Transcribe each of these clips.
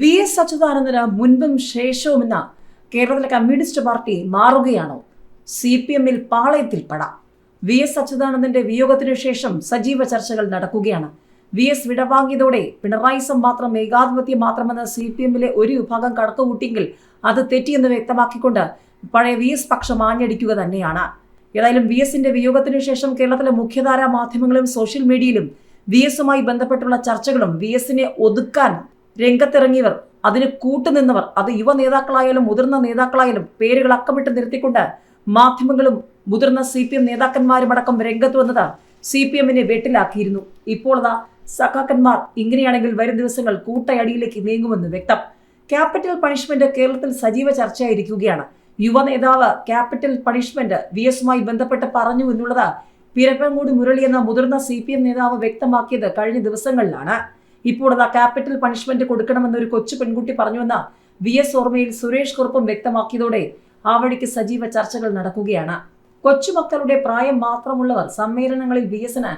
V S അച്യുതാനന്ദന് മുൻപും ശേഷവുമെന്ന കേരളത്തിലെ കമ്മ്യൂണിസ്റ്റ് പാർട്ടി മാറുകയാണോ? സി പി എമ്മിൽ പാളയത്തിൽ പട. വി എസ് അച്യുതാനന്ദന്റെ വിയോഗത്തിനു ശേഷം സജീവ ചർച്ചകൾ നടക്കുകയാണ്. വി എസ് വിടവാങ്ങിയതോടെ പിണറായിസം മാത്രം ഏകാധിപത്യം മാത്രമെന്ന് സി പി എമ്മിലെ ഒരു വിഭാഗം കണക്കുകൂട്ടിയെങ്കിൽ അത് തെറ്റിയെന്ന് വ്യക്തമാക്കിക്കൊണ്ട് പഴയ വി എസ് പക്ഷം ആഞ്ഞടിക്കുക തന്നെയാണ്. ഏതായാലും വി എസിന്റെ വിയോഗത്തിനു ശേഷം കേരളത്തിലെ മുഖ്യധാരാ മാധ്യമങ്ങളും സോഷ്യൽ മീഡിയയിലും വി എസുമായി ബന്ധപ്പെട്ടുള്ള ചർച്ചകളും വി എസിനെ ഒതുക്കാൻ രംഗത്തിറങ്ങിയവർ അതിന് കൂട്ടുനിന്നവർ അത് യുവ നേതാക്കളായാലും മുതിർന്ന നേതാക്കളായാലും പേരുകൾ അക്കമിട്ട് നിർത്തിക്കൊണ്ട് മാധ്യമങ്ങളും മുതിർന്ന സി പി എം നേതാക്കന്മാരുമടക്കം രംഗത്ത് വന്നത് സി പി എമ്മിനെ വെട്ടിലാക്കിയിരുന്നു. ഇപ്പോൾ അതാ സഖാക്കന്മാർ ഇങ്ങനെയാണെങ്കിൽ വരും ദിവസങ്ങൾ കൂട്ടയടിയിലേക്ക് നീങ്ങുമെന്ന് വ്യക്തം. ക്യാപിറ്റൽ പണിഷ്മെന്റ് കേരളത്തിൽ സജീവ ചർച്ചയായിരിക്കുകയാണ്. യുവ നേതാവ് ക്യാപിറ്റൽ പണിഷ്മെന്റ് വി എസുമായി ബന്ധപ്പെട്ട് പറഞ്ഞു എന്നുള്ളത് പിരപ്പൻകൂടി മുരളി എന്ന മുതിർന്ന സി പി എം നേതാവ് വ്യക്തമാക്കിയത് കഴിഞ്ഞ ദിവസങ്ങളിലാണ്. ഇപ്പോൾ അതാ ക്യാപിറ്റൽ പണിഷ്മെന്റ് കൊടുക്കണമെന്ന് ഒരു കൊച്ചു പെൺകുട്ടി പറഞ്ഞുവെന്ന വി എസ് ഓർമ്മയിൽ സുരേഷ് കുറുപ്പും വ്യക്തമാക്കിയതോടെ ആ വഴിക്ക് സജീവ ചർച്ചകൾ നടക്കുകയാണ്. കൊച്ചുമക്കളുടെ പ്രായം മാത്രമുള്ളവർ സമ്മേളനങ്ങളിൽ വി എസിന്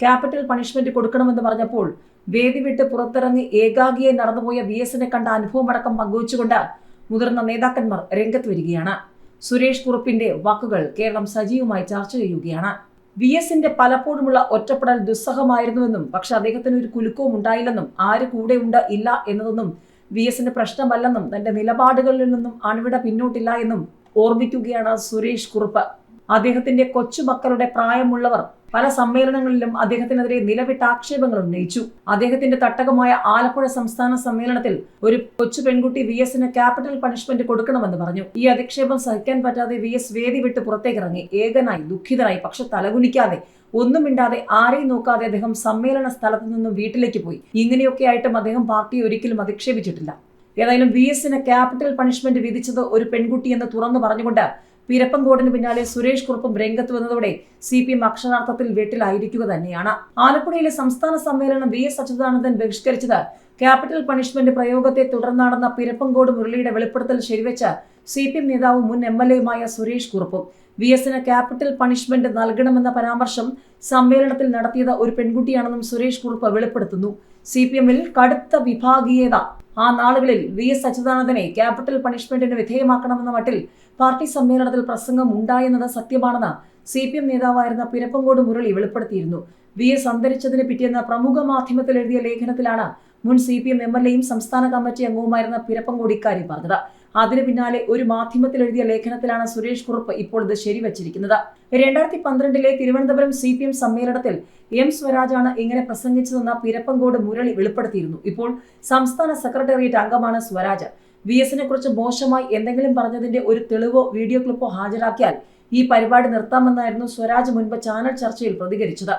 ക്യാപിറ്റൽ പണിഷ്മെന്റ് കൊടുക്കണമെന്ന് പറഞ്ഞപ്പോൾ വേദി വിട്ട് പുറത്തിറങ്ങി ഏകാഗിയെ നടന്നുപോയ വി എസിനെ കണ്ട അനുഭവമടക്കം പങ്കുവച്ചുകൊണ്ട് മുതിർന്ന നേതാക്കന്മാർ രംഗത്ത് വരികയാണ്. സുരേഷ് കുറുപ്പിന്റെ വാക്കുകൾ കേരളം സജീവമായി ചർച്ച ചെയ്യുകയാണ്. വി എസിന്റെ പലപ്പോഴുമുള്ള ഒറ്റപ്പെടൽ ദുസ്സഹമായിരുന്നുവെന്നും പക്ഷെ അദ്ദേഹത്തിന് ഒരു കുലുക്കവും ഉണ്ടായില്ലെന്നും ആര് കൂടെ ഉണ്ട് ഇല്ല എന്നതൊന്നും വി എസിന്റെ പ്രശ്നമല്ലെന്നും തന്റെ നിലപാടുകളിൽ നിന്നും അണുവിട പിന്നോട്ടില്ല എന്നും ഓർമ്മിക്കുകയാണ് സുരേഷ് കുറുപ്പ്. അദ്ദേഹത്തിന്റെ കൊച്ചുമക്കളുടെ പ്രായമുള്ളവർ പല സമ്മേളനങ്ങളിലും അദ്ദേഹത്തിനെതിരെ നിലവിട്ട ആക്ഷേപങ്ങൾ ഉന്നയിച്ചു. അദ്ദേഹത്തിന്റെ തട്ടകമായ ആലപ്പുഴ സംസ്ഥാന സമ്മേളനത്തിൽ ഒരു കൊച്ചു പെൺകുട്ടി വി എസിന് ക്യാപിറ്റൽ പണിഷ്മെന്റ് കൊടുക്കണമെന്ന് പറഞ്ഞു. ഈ അധിക്ഷേപം സഹിക്കാൻ പറ്റാതെ വി എസ് വേദി വിട്ട് പുറത്തേക്കിറങ്ങി. ഏകനായി ദുഃഖിതനായി പക്ഷെ തലകുനിക്കാതെ ഒന്നും മിണ്ടാതെ ആരെയും നോക്കാതെ അദ്ദേഹം സമ്മേളന സ്ഥലത്ത് നിന്നും വീട്ടിലേക്ക് പോയി. ഇങ്ങനെയൊക്കെ ആയിട്ടും അദ്ദേഹം പാർട്ടിയെ ഒരിക്കലും അധിക്ഷേപിച്ചിട്ടില്ല. ഏതായാലും വി എസിന് ക്യാപിറ്റൽ പണിഷ്മെന്റ് വിധിച്ചത് ഒരു പെൺകുട്ടി എന്ന് തുറന്നു പറഞ്ഞുകൊണ്ട് പിരപ്പങ്കോടിന് പിന്നാലെ സുരേഷ് കുറുപ്പും രംഗത്ത് വന്നതോടെ സി പി എം അക്ഷരാർത്ഥത്തിൽ വീട്ടിലായിരിക്കുക തന്നെയാണ്. ആലപ്പുഴയിലെ സംസ്ഥാന സമ്മേളനം വി എസ് അച്യുതാനന്ദൻ ബഹിഷ്കരിച്ചത്. ക്യാപിറ്റൽ പണിഷ്മെന്റ് പ്രയോഗത്തെ തുടർന്നാണെന്ന പിരപ്പങ്കോട് മുരളിയുടെ വെളിപ്പെടുത്തൽ ശരിവെച്ച സി പി എം നേതാവും മുൻ എം എൽ എയുമായ സുരേഷ് കുറുപ്പും വി എസിന് ക്യാപിറ്റൽ പണിഷ്മെന്റ് നൽകണമെന്ന പരാമർശം സമ്മേളനത്തിൽ നടത്തിയത് ഒരു പെൺകുട്ടിയാണെന്നും സുരേഷ് കുറുപ്പ് വെളിപ്പെടുത്തുന്നു. സി പി എമ്മിൽ കടുത്ത വിഭാഗീയത ആ നാളുകളിൽ വി എസ് അച്യുതാനന്ദനെ ക്യാപിറ്റൽ പണിഷ്മെന്റിന് വിധേയമാക്കണമെന്ന മട്ടിൽ പാർട്ടി സമ്മേളനത്തിൽ പ്രസംഗം ഉണ്ടായെന്നത് സത്യമാണെന്ന് സി പി എം നേതാവായിരുന്ന പിരപ്പങ്കോട് മുരളി വെളിപ്പെടുത്തിയിരുന്നു. വി എസ് അന്തരിച്ചതിന് പിറ്റേന്ന് പ്രമുഖ മാധ്യമത്തിൽ എഴുതിയ ലേഖനത്തിലാണ് മുൻ C P M M L എയും സംസ്ഥാന കമ്മിറ്റി അംഗവുമായിരുന്ന പിരപ്പങ്കോട് ഇക്കാര്യം പറഞ്ഞത്. അതിന് പിന്നാലെ ഒരു മാധ്യമത്തിൽ എഴുതിയ ലേഖനത്തിലാണ് സുരേഷ് കുറുപ്പ് ഇപ്പോൾ ഇത് ശരിവച്ചിരിക്കുന്നത്. രണ്ടായിരത്തി പന്ത്രണ്ടിലെ തിരുവനന്തപുരം സി പി എം സമ്മേളനത്തിൽ എം സ്വരാജാണ് ഇങ്ങനെ പ്രസംഗിച്ചതെന്ന പിരപ്പങ്കോട് മുരളി വെളിപ്പെടുത്തിയിരുന്നു. ഇപ്പോൾ സംസ്ഥാന സെക്രട്ടേറിയറ്റ് അംഗമാണ് സ്വരാജ്. വി എസിനെ കുറിച്ച് മോശമായി എന്തെങ്കിലും പറഞ്ഞതിന്റെ ഒരു തെളിവോ വീഡിയോ ക്ലിപ്പോ ഹാജരാക്കിയാൽ ഈ പരിപാടി നിർത്താമെന്നായിരുന്നു സ്വരാജ് മുൻപ് ചാനൽ ചർച്ചയിൽ പ്രതികരിച്ചത്.